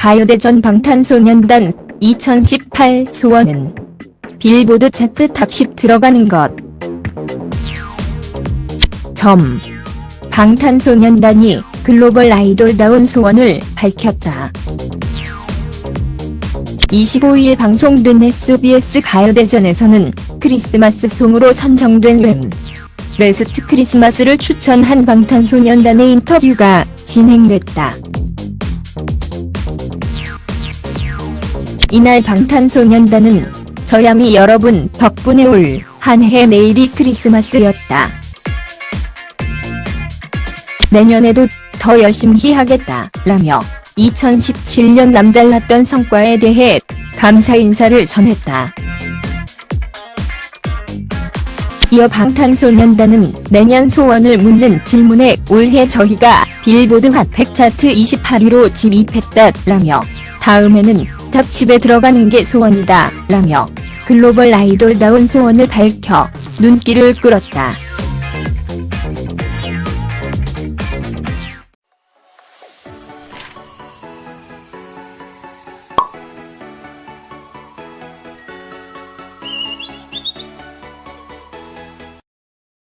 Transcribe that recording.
가요대전 방탄소년단 2018 소원은 빌보드 차트 탑10 들어가는 것. 점. 방탄소년단이 글로벌 아이돌다운 소원을 밝혔다. 25일 방송된 SBS 가요대전에서는 크리스마스 송으로 선정된 웹. 레스트 크리스마스를 추천한 방탄소년단의 인터뷰가 진행됐다. 이날 방탄소년단은 저야미 여러분 덕분에 올 한 해 내일이 크리스마스였다. 내년에도 더 열심히 하겠다. 라며 2017년 남달랐던 성과에 대해 감사 인사를 전했다. 이어 방탄소년단은 내년 소원을 묻는 질문에 올해 저희가 빌보드 핫팩 차트 28위로 진입했다. 라며 다음에는 탑10에 들어가는 게 소원이다. 라며 글로벌 아이돌다운 소원을 밝혀 눈길을 끌었다.